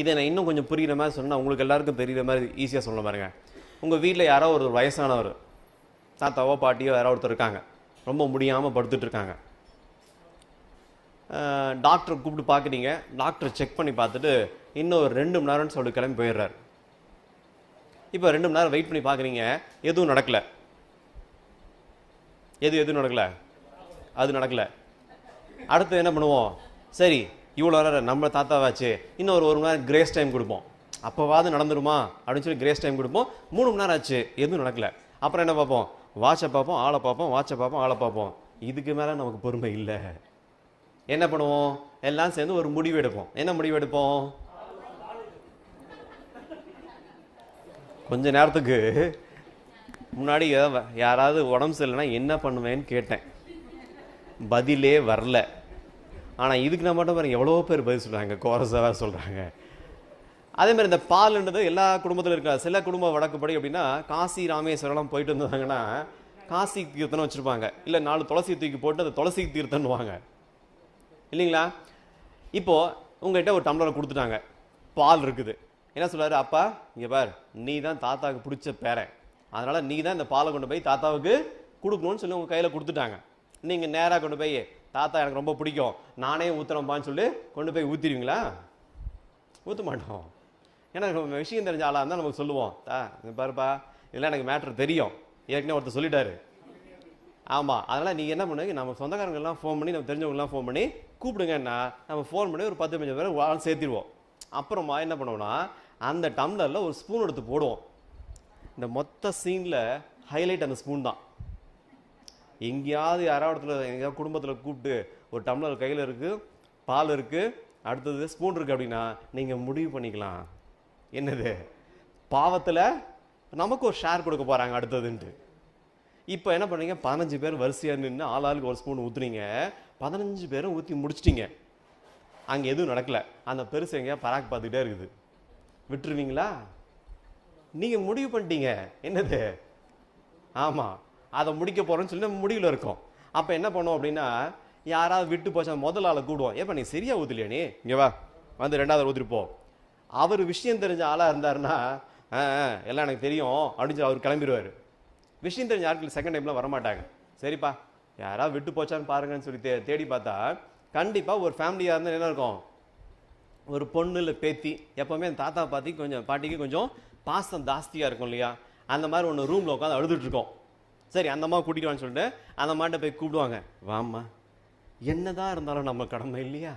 இதை நான் இன்னும் கொஞ்சம் புரியுற மாதிரி சொன்னால் உங்களுக்கு எல்லாருக்கும் தெரிகிற மாதிரி ஈஸியாக சொல்ல பாருங்க. உங்கள் வீட்டில் யாரோ ஒரு வயசானவர் தாத்தாவோ பாட்டியோ யாரோ ஒருத்தர் இருக்காங்க. ரொம்ப முடியாமல் படுத்துட்டு இருக்காங்க. டாக்டரை கூப்பிட்டு பார்க்குறீங்க டாக்டர் செக் பண்ணி பார்த்துட்டு இன்னும் ஒரு ரெண்டு மணி நேரம்னு சொல்லிட்டு கிளம்பி போயிடுறாரு. இப்போ ரெண்டு மணி நேரம் வெயிட் பண்ணி பார்க்குறீங்க எதுவும் நடக்கலை. எது எதுவும் நடக்கலை? அது நடக்கலை. அடுத்து என்ன பண்ணுவோம்? சரி இவ்வளோ நேரம் நம்ம தாத்தாவாச்சு இன்னும் ஒரு ஒரு மணி நேரம் கிரேஸ் டைம் கொடுப்போம். அப்போவாது நடந்துருமா? அப்படின்னு சொல்லி கிரேஸ் டைம் கொடுப்போம். மூணு மணி நேரம் ஆச்சு எதுவும் நடக்கல. அப்புறம் என்ன பார்ப்போம்? வாட்சை பார்ப்போம் ஆளை பார்ப்போம் வாட்சை பார்ப்போம் ஆளை பார்ப்போம். இதுக்கு மேலே நமக்கு பொறுமை இல்லை. என்ன பண்ணுவோம்? எல்லாம் சேர்ந்து ஒரு முடிவு எடுப்போம். என்ன முடிவு எடுப்போம்? கொஞ்ச நேரத்துக்கு முன்னாடி யாராவது உடம்பு சரியில்லைன்னா என்ன பண்ணுவேன்னு கேட்டேன். பதிலே வரல. ஆனால் இதுக்கு நான் மட்டும் பாருங்க எவ்வளோ பேர் பதில் சொல்கிறாங்க கோரஸாக சொல்கிறாங்க அதே மாதிரி இந்த பால்ன்றது எல்லா குடும்பத்திலும் இருக்கா சில குடும்ப வழக்குப்படி அப்படின்னா காசி ராமேஸ்வரம்லாம் போயிட்டு வந்தாங்கன்னா காசி தீர்த்தனம் வச்சுருப்பாங்க. இல்லை நாலு துளசி தூக்கி போட்டு அந்த துளசி தீர்த்தன்னுவாங்க இல்லைங்களா? இப்போது உங்கள்கிட்ட ஒரு டம்ளரை கொடுத்துட்டாங்க. பால் இருக்குது. என்ன சொல்கிறாரு அப்பா இங்கே பார் நீ தான் தாத்தாவுக்கு பிடிச்ச பேரன் அதனால் நீ தான் இந்த பாலை கொண்டு போய் தாத்தாவுக்கு கொடுக்கணும்னு சொல்லி உங்கள் கையில் கொடுத்துட்டாங்க. நீங்கள் நேராக கொண்டு போய் தாத்தா எனக்கு ரொம்ப பிடிக்கும். நானே ஊத்துறேன்பான்னு சொல்லி கொண்டு போய் ஊற்றிடுவீங்களா ஊற்ற மாட்டோம். ஏன்னா விஷயம் தெரிஞ்ச ஆளாக இருந்தால் நமக்கு சொல்லுவோம். தா பாருப்பா. இதெல்லாம் எனக்கு மேட்ரு தெரியும். ஏற்கனவே ஒருத்தர் சொல்லிட்டாரு. ஆமாம் அதனால் நீங்கள் என்ன பண்ணுங்க நம்ம சொந்தக்காரங்கெல்லாம் ஃபோன் பண்ணி நம்ம தெரிஞ்சவங்கலாம் ஃபோன் பண்ணி கூப்பிடுங்கன்னா நம்ம ஃபோன் பண்ணி ஒரு பத்து பதினஞ்சு பேர் ஆள் சேர்த்திடுவோம். அப்புறமா என்ன பண்ணுவோம்னா அந்த டம்ளரில் ஒரு ஸ்பூன் எடுத்து போடுவோம். இந்த மொத்த சீனில் ஹைலைட் அந்த ஸ்பூன் தான். எங்கேயாவது யாராவது இடத்துல எங்கேயாவது குடும்பத்தில் கூப்பிட்டு ஒரு டம்ளர் கையில் இருக்குது பால் இருக்குது அடுத்தது ஸ்பூன் இருக்குது அப்படின்னா நீங்கள் முடிவு பண்ணிக்கலாம். என்னது? பாவத்தில் நமக்கு ஒரு ஷேர் கொடுக்க போகிறாங்க அடுத்ததுன்ட்டு. இப்போ என்ன பண்ணீங்க பதினஞ்சு பேர் வரிசையாக நின்று ஆள் ஆளுக்கு ஒரு ஸ்பூன் ஊற்றுனீங்க பதினஞ்சு பேரும் ஊற்றி முடிச்சிட்டீங்க. அங்கே எதுவும் நடக்கல. அந்த பெருசு எங்கேயா பராக் பார்த்துக்கிட்டே இருக்குது. விட்டுருவீங்களா? நீங்கள் முடிவு பண்ணிட்டீங்க. என்னது? ஆமாம் அதை முடிக்க போகிறோன்னு சொல்லி நம்ம முடிவில் இருக்கோம். அப்போ என்ன பண்ணுவோம் அப்படின்னா யாராவது விட்டு போச்சா முதல் ஆளை கூடுவோம். ஏப்பா நீ சரியாக ஊற்றலையா நீ? இங்கே வா வந்து ரெண்டாவது ஊற்றிட்டு போ. அவர் விஷயம் தெரிஞ்ச ஆளாக இருந்தாருன்னா எல்லாம் எனக்கு தெரியும் அப்படின்னு சொல்லி அவர் கிளம்பிடுவார். விஷயம் தெரிஞ்ச ஆட்கள் செகண்ட் டைம்லாம் வரமாட்டாங்க. சரிப்பா யாராவது விட்டு போச்சான்னு பாருங்கன்னு சொல்லி தே தேடி பார்த்தா கண்டிப்பாக ஒரு ஃபேமிலியாக இருந்தால் என்ன இருக்கும்? ஒரு பொண்ணு இல்லை பேத்தி எப்போவுமே அந்த தாத்தா பாத்தி கொஞ்சம் பாட்டிக்கு கொஞ்சம் பாசம் ஜாஸ்தியாக இருக்கும் இல்லையா? அந்த மாதிரி ஒன்று ரூமில் உட்காந்து அழுதுட்டுருக்கோம் சரி அந்த அம்மா கூட்டிட்டு வான்னு சொல்லிட்டு அந்த அம்மாட்ட போய் கூப்பிடுவாங்க. வாம்மா என்னதான் இருந்தாலும் நம்ம கடமை இல்லையா?